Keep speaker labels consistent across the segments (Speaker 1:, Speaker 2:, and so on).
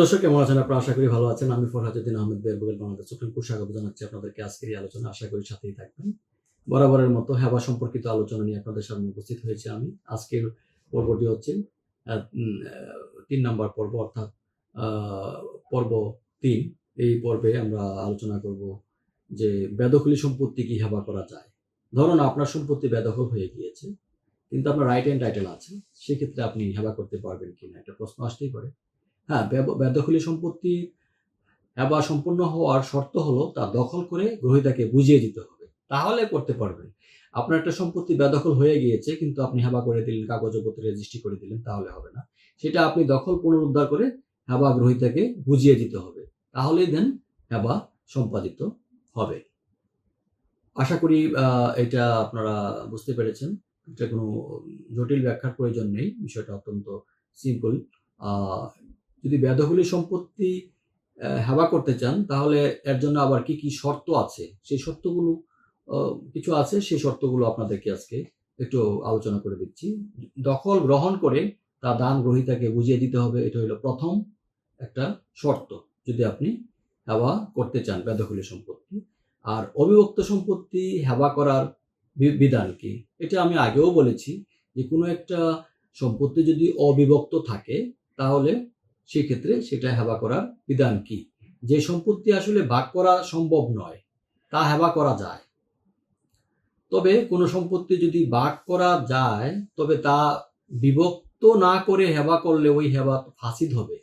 Speaker 1: দর্শক, কেমন আছেন আপনারা? আশা করি ভালো আছেন। আমি ফরহাজুদ্দিন আহমেদ বেরবুগেল বাংলাদেশ সুপ্রিম কোর্ট স্বাগত জানাচ্ছি। আপনাদেরকে আজকের এই আলোচনা আশা করি সাথেই থাকবেন। বরাবরের মতো হেবা সম্পর্কিত আলোচনা নিয়ে আপনাদের সামনে উপস্থিত হয়েছে আমি। আজকের পর্বটি হচ্ছে তিন নম্বর পর্ব, অর্থাৎ পর্ব তিন। এই পর্বে আমরা আলোচনা করব যে বেদখলি সম্পত্তি কি হেবা করা যায়। ধরুন আপনার সম্পত্তি বেদখল হয়ে গিয়েছে, কিন্তু আপনার রাইট হ্যান্ড টাইটেল আছে, সেক্ষেত্রে আপনি হেবা করতে পারবেন কিনা? একটা প্রশ্ন আসতেই পারে। হ্যাঁ বেদখলি সম্পত্তি হেবা সম্পূর্ণ হওয়ার শর্ত হলো তা দখল করে গ্রহীতাকে বুঝিয়ে দিতে হবে। তাহলে করতে পারবেন। আপনার একটা সম্পত্তি বেদখল হয়ে গিয়েছে, কিন্তু আপনি হেবা করে দিলেন, কাগজপত্রে রেজিস্ট্রি করে দিলেন, তাহলে হবে না। সেটা আপনি দখল পুনরুদ্ধার করে হেবা গ্রহীতাকে বুঝিয়ে দিতে হবে। তাহলেই দেন হেবা সম্পাদিত হবে। আশা করি এটা আপনারা বুঝতে পেরেছেন। এটা কোনো জটিল ব্যাখ্যার প্রয়োজন নেই। বিষয়টা অত্যন্ত সিম্পল যদি বেদখলি সম্পত্তি হেবা করতে চান, তাহলে এর জন্য আবার কি কি শর্ত আছে? সেই শর্তগুলো কিছু আছে, সেই শর্তগুলো আপনাদেরকে আজকে একটু আলোচনা করে দিচ্ছি। দখল গ্রহণ করে তা দান গ্রহীতাকে বুঝিয়ে দিতে হবে, এটা হলো প্রথম একটা শর্ত, যদি আপনি হেবা করতে চান বেদখলি সম্পত্তি। আর অবিভক্ত সম্পত্তি হেবা করার বিধান কি? এটা আমি আগেও বলেছি যে কোনো একটা সম্পত্তি যদি অবিভক্ত থাকে, তাহলে সেক্ষেত্রে সেটা হেবা করার বিধান কি? যে সম্পত্তি আসলে ভাগ করা সম্ভব নয়, তা হেবা করা যায়। তবে কোনো সম্পত্তি যদি ভাগ করা যায়, তবে তা বিভক্ত না করে হেবা করলে ওই হেবা ফাসিদ হবে।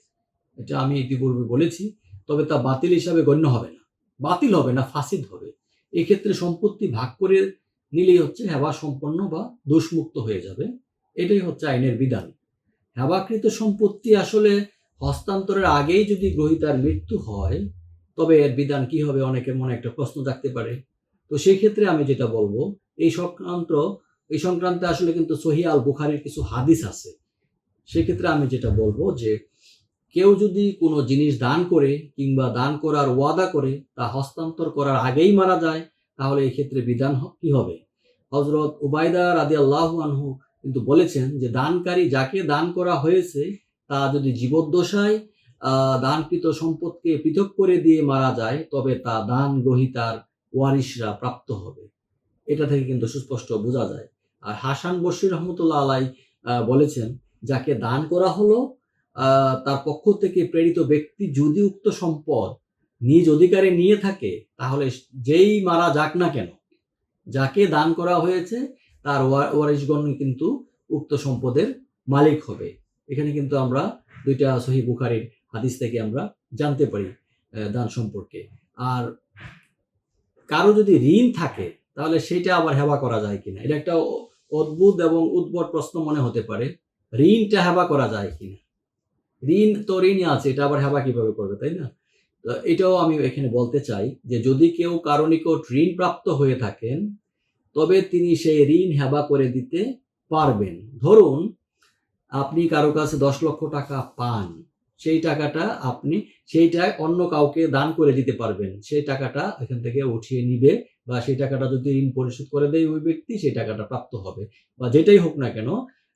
Speaker 1: এটা আমি ইতিপূর্বে বলেছি, তবে তা বাতিল হিসাবে গণ্য হবে না। বাতিল হবে না ফাঁসিদ হবে। এক্ষেত্রে সম্পত্তি ভাগ করে নিলেই হচ্ছে হেবা সম্পন্ন বা দোষমুক্ত হয়ে যাবে। এটাই হচ্ছে আইনের বিধান। হেবাকৃত সম্পত্তি আসলে হস্তান্তরের আগেই যদি গ্রহীতার মৃত্যু হয়, তবে এর বিধান কি হবে অনেকের মনে একটা প্রশ্ন থাকতে পারে। তো সেই ক্ষেত্রে আমি যেটা বলব, এই সংক্রান্ত, এই সংক্রান্তে আসলে কিন্তু সহি আল বুখারির কিছু হাদিস আছে। সেক্ষেত্রে আমি যেটা বলব যে, কেউ যদি কোনো জিনিস দান করে কিংবা দান করার ওয়াদা করে, তা হস্তান্তর করার আগেই মারা যায়, তাহলে এই ক্ষেত্রে বিধান কি হবে? হজরত উবাইদা রাদি আল্লাহ আনহু কিন্তু বলেছেন যে, দানকারী যাকে দান করা হয়েছে তা যদি জীবদ্দশায় দানকৃত সম্পদকে পৃথক করে দিয়ে মারা যায়, তবে তা দান গ্রহীতার ওয়ারিশরা প্রাপ্ত হবে। এটা থেকে কিন্তু সুস্পষ্ট বোঝা যায়। আর হাসান বশির রহমতুল্লাহ আলাই বলেছেন, যাকে দান করা হলো তার পক্ষ থেকে প্রেরিত ব্যক্তি যদি উক্ত সম্পদ নিজ অধিকারে নিয়ে থাকে, তাহলে যেই মারা যাক না কেন, যাকে দান করা হয়েছে, তার ওয়া- ওয়ারিশগণ কিন্তু উক্ত সম্পদের মালিক হবে। এখানে কিন্তু আমরা দুইটা সহি বুখারির হাদিস থেকে আমরা জানতে পারি দান সম্পর্কে। আর কারও যদি ঋণ থাকে, তাহলে সেটা আবার হেবা করা যায় কিনা? এটা একটা অদ্ভুত এবং উদ্ভট প্রশ্ন মনে হতে পারে, ঋণটা হেবা করা যায় কিনা? ঋণ তো ঋণই আছে, এটা আবার হেবা কীভাবে করবে, তাই না? এটাও আমি এখানে বলতে চাই যে, যদি কেউ কারও নিকট ঋণ প্রাপ্ত হয়ে থাকেন, তবে তিনি সেই ঋণ হেবা করে দিতে পারবেন। ধরুন আপনি কারও কাছে দশ লক্ষ টাকা পান, সেই টাকাটা আপনি সেইটা অন্য কাউকে দান করে দিতে পারবেন। সেই টাকাটা এখান থেকে উঠিয়ে নিবে বা সেই টাকাটা যদি ঋণ পরিশোধ করে দেয় ওই ব্যক্তি, সেই টাকাটা প্রাপ্ত হবে। বা যেটাই হোক না কেন,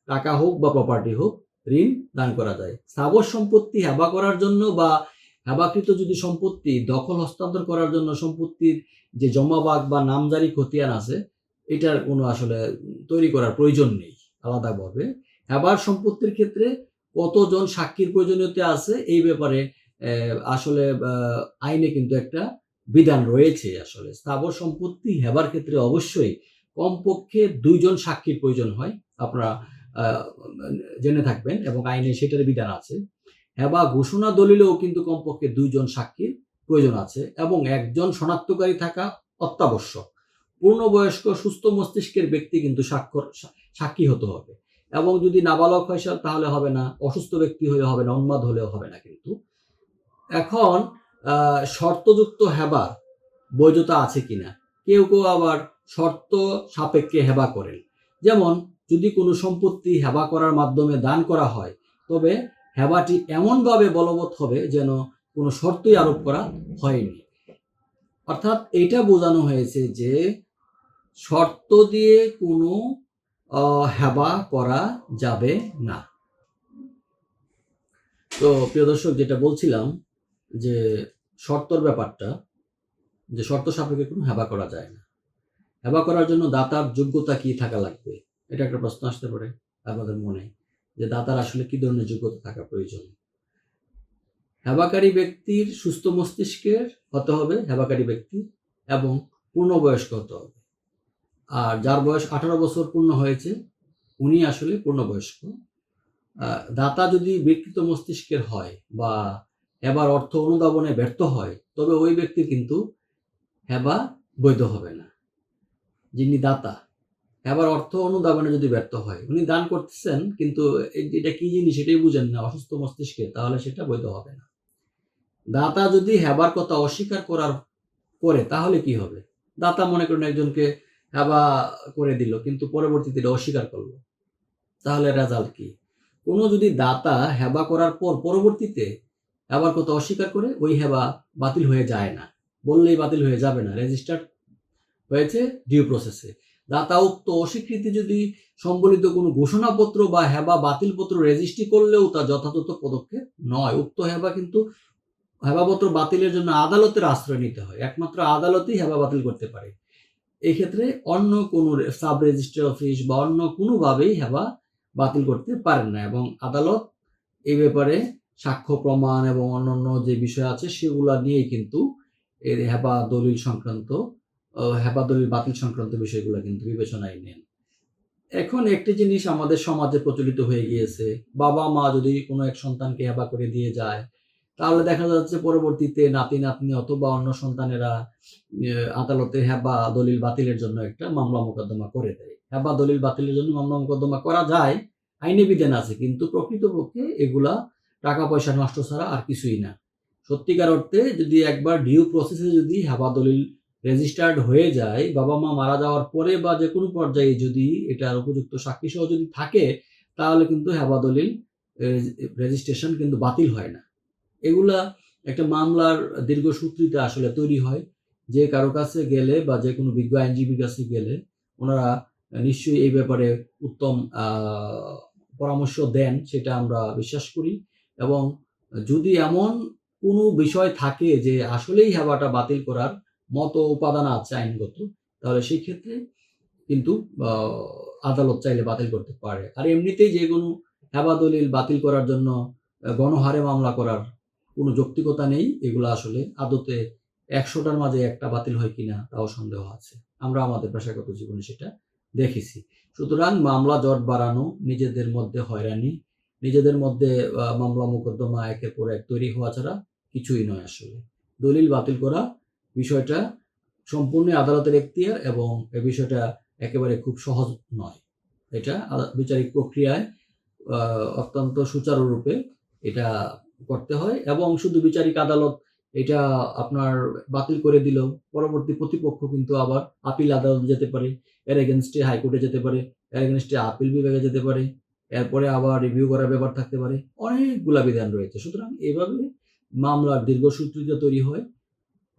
Speaker 1: টাকা হোক বা প্রপার্টি হোক, ঋণ দান করা যায়। স্থাবর সম্পত্তি হেবা করার জন্য বা হেবাকৃত যদি সম্পত্তি দখল হস্তান্তর করার জন্য সম্পত্তির যে জমাবাগ বা নামজারি খতিয়ান আছে, এটার কোনো আসলে তৈরি করার প্রয়োজন নেই আলাদাভাবে। হেবার সম্পত্তির ক্ষেত্রে কতজন সাক্ষীর প্রয়োজনীয়তা আছে এই ব্যাপারে আসলে আইনে কিন্তু একটা বিধান রয়েছে আসলে। স্থাবর সম্পত্তি হেবার ক্ষেত্রে অবশ্যই কমপক্ষে দুইজন সাক্ষীর প্রয়োজন হয়, আপনারা জেনে থাকবেন এবং আইনে সেটার বিধান আছে। হেবা ঘোষণা দলিলেও কিন্তু কমপক্ষে দুইজন সাক্ষীর প্রয়োজন আছে এবং একজন শনাক্তকারী থাকা অত্যাবশ্যক। পূর্ণবয়স্ক সুস্থ মস্তিষ্কের ব্যক্তি কিন্তু স্বাক্ষর সাক্ষী হতে হবে। এবং যদি নাবালক হয় তাহলে হবে না। অসুস্থ ব্যক্তি হলে হবে না, উন্মাদ হলেও হবে না কিন্তু। এখন শর্তযুক্ত হেবার বৈধতা আছে কিনা? কেউ কেউ আবার শর্ত সাপেক্ষে হেবা করেন। যেমন, যদি কোনো সম্পত্তি হেবা করার মাধ্যমে দান করা হয়, তবে হেবাটি এমনভাবে বলবৎ হবে যেন কোনো শর্তই আরোপ করা হয়নি। অর্থাৎ এটা বোঝানো হয়েছে যে, শর্ত দিয়ে কোনো হেবা করা যাবে না। তো প্রিয় দর্শক, যেটা বলছিলাম যে শর্তর ব্যাপারটা, যে শর্ত সাপেক্ষে কোনো হেবা করা যায় না। হেবা করার জন্য দাতার যোগ্যতা কি থাকা লাগবে? এটা একটা প্রশ্ন আসতে পারে আপনাদের মনে। যে দাতার আসলে কি ধরনের যোগ্যতা থাকা প্রয়োজন? হেবাকারী ব্যক্তির সুস্থ মস্তিষ্কের হতে হবে? হেবাকারী ব্যক্তি এবং পূর্ণবয়স্ক হতে হবে? আর যার বয়স আঠারো বছর পূর্ণ হয়েছে, উনি আসলে পূর্ণবয়স্ক। দাতা যদি বিকৃত মস্তিষ্কের হয় বা এবার অর্থ অনুধাবনে ব্যর্থ হয়, তবে ওই ব্যক্তি কিন্তু হেবা বৈধ হবে না। যিনি দাতা এবার অর্থ অনুধাবনে যদি ব্যর্থ হয়, উনি দান করতেছেন, কিন্তু এটা কি জিনিস সেটাই বুঝেন না, অসুস্থ মস্তিষ্কে, তাহলে সেটা বৈধ হবে না। দাতা যদি হেবার কথা অস্বীকার করার করে, তাহলে কি হবে? দাতা মনে করেন একজনকে হেবা করে দিল, কিন্তু পরবর্তীতে এটা অস্বীকার করল। তাহলে রেজাল্ট কি? কোনো যদি দাতা হেবা করার পর পরবর্তীতে হেবার কথা অস্বীকার করে, ওই হেবা বাতিল হয়ে যায় না। বললেই বাতিল হয়ে যাবে না রেজিস্টার্ড হয়েছে ডিউ প্রসেসে দাতা উক্ত অস্বীকৃতি যদি সম্বলিত কোনো ঘোষণাপত্র বা হেবা বাতিলপত্র রেজিস্ট্রি করলেও তা যথাযথ পদক্ষেপ নয়। উক্ত হেবা কিন্তু হেবাপত্র বাতিলের জন্য আদালতের আশ্রয় নিতে হয়। একমাত্র আদালতেই হেবা বাতিল করতে পারে। এই ক্ষেত্রে অন্য কোনো সাব রেজিস্ট্রি অফিস বা অন্য কোনোভাবেই হেবা বাতিল করতে পারেন না এবং আদালত এই ব্যাপারে সাক্ষ্য প্রমাণ এবং অন্যান্য যে বিষয় আছে সেগুলো নিয়েই কিন্তু এর হেবা দলিল সংক্রান্ত হেবা দলিল বাতিল সংক্রান্ত বিষয়গুলো কিন্তু বিবেচনায় নেন। এখন একটি জিনিস আমাদের সমাজে প্রচলিত হয়ে গিয়েছে। বাবা মা যদি কোনো এক সন্তানকে হেবা করে দিয়ে যায় তাহলে দেখা যাচ্ছে পরবর্তীতে নাতি, নাতনি অথবা অন্য সন্তানেরা আদালতে হেবা দলিল বাতিলের জন্য একটা মামলা মোকদ্দমা করে দেয়। হেবা দলিল বাতিলের জন্য মামলা মোকদ্দমা করা যায়, আইনি বিধান আছে, কিন্তু প্রকৃতপক্ষে এগুলা টাকা পয়সা নষ্ট ছাড়া আর কিছুই না। সত্যিকার অর্থে যদি একবার ডিউ প্রসেসে যদি হেবা দলিল রেজিস্টার্ড হয়ে যায়, বাবা মা মারা যাওয়ার পরে বা যে কোনো পর্যায়ে যদি এটার উপযুক্ত সাক্ষী সহ যদি থাকে, তাহলে কিন্তু হেবা দলিল রেজিস্ট্রেশন কিন্তু বাতিল হয় না। এগুলা একটা মামলার দীর্ঘসূত্রিতে আসলে তৈরি হয়। যে কারও কাছে গেলে বা যে কোনো বিজ্ঞ আইনজীবীর কাছে গেলে ওনারা নিশ্চয়ই এই ব্যাপারে উত্তম পরামর্শ দেন, সেটা আমরা বিশ্বাস করি। এবং যদি এমন কোনো বিষয় থাকে যে আসলেই হেবাটা বাতিল করার মতো উপাদান আছে আইনগত, তাহলে সেই ক্ষেত্রে কিন্তু আদালত চাইলে বাতিল করতে পারে। আর এমনিতেই যে কোনো হেবা দলিল বাতিল করার জন্য গণহারে মামলা করার কোনো যৌক্তিকতা নেই, এগুলো আসলে আদতে একশোটার মাঝে একটা বাতিল হয় কিনা তাও সন্দেহ আছে। আমরা আমাদের পেশাগত জীবনে সেটা দেখেছি। সুতরাং মামলা জট বাড়ানো, নিজেদের মধ্যে হয়রানি, নিজেদের মধ্যে মামলা মোকদ্দমা একের পর এক তৈরি হওয়া ছাড়া কিছুই নয় আসলে। দলিল বাতিল করা বিষয়টা সম্পূর্ণ আদালতের এখতিয়ার এবং এ বিষয়টা একেবারে খুব সহজ নয়। এটা বিচারিক প্রক্রিয়ায় অত্যন্ত সুচারুরূপে এটা করতে হয় এবং শুধু বিচারিক আদালত এটা আপনার বাতিল করে দিল পরবর্তী প্রতিপক্ষ কিন্তু আবার আপিল আদালত যেতে পারে, এর এগেনস্টে হাইকোর্টে যেতে পারে, এর এগেনস্টে আপিল বিভাগে যেতে পারে, এরপরে আবার রিভিউ করার ব্যাপার থাকতে পারে, অনেকগুলা বিধান রয়েছে। সুতরাং এভাবে মামলার দীর্ঘসূত্রিতা তৈরি হয়।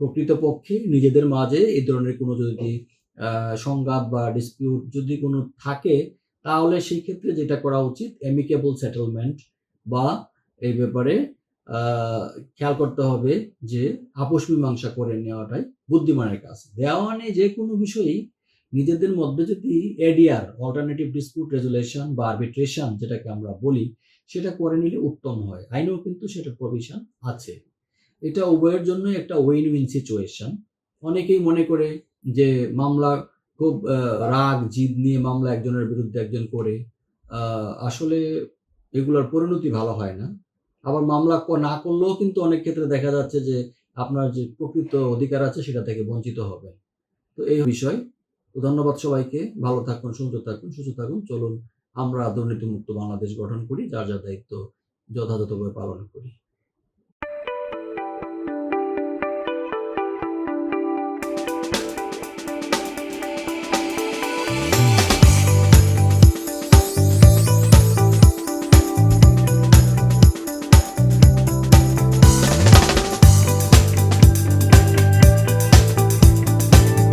Speaker 1: প্রকৃতপক্ষে নিজেদের মাঝে এই ধরনের কোনো যদি সংঘাত বা ডিসপিউট যদি কোনো থাকে, তাহলে সেই ক্ষেত্রে যেটা করা উচিত অ্যামিকেবল সেটেলমেন্ট বা এই ব্যাপারে খেয়াল করতে হবে যে আপোষ মীমাংসা করে নেওয়াটাই বুদ্ধিমানের কাজ। দেওয়ানে যে কোনো বিষয়েই নিজেদের মধ্যে যদি এডিআর অল্টারনেটিভ ডিসপিউট রেজুলেশন বা আরবিট্রেশন যেটাকে আমরা বলি, সেটা করে নিলে উত্তম হয়। আইনেও কিন্তু সেটা প্রভিশন আছে। এটা উভয়ের জন্য একটা উইন উইন সিচুয়েশন অনেকেই মনে করে যে মামলা খুব রাগ, জিদ নিয়ে মামলা একজনের বিরুদ্ধে একজন করে আসলে এগুলোর পরিণতি ভালো হয় না। আবার মামলা না করলেও কিন্তু অনেক ক্ষেত্রে দেখা যাচ্ছে যে আপনার যে প্রকৃত অধিকার আছে সেটা থেকে বঞ্চিত হবে। তো এই বিষয়। তো ধন্যবাদ সবাইকে। ভালো থাকুন, সুন্দর থাকুন, সুস্থ থাকুন। চলুন আমরা দুর্নীতিমুক্ত বাংলাদেশ গঠন করি, যার যা দায়িত্ব যথাযথভাবে পালন করি।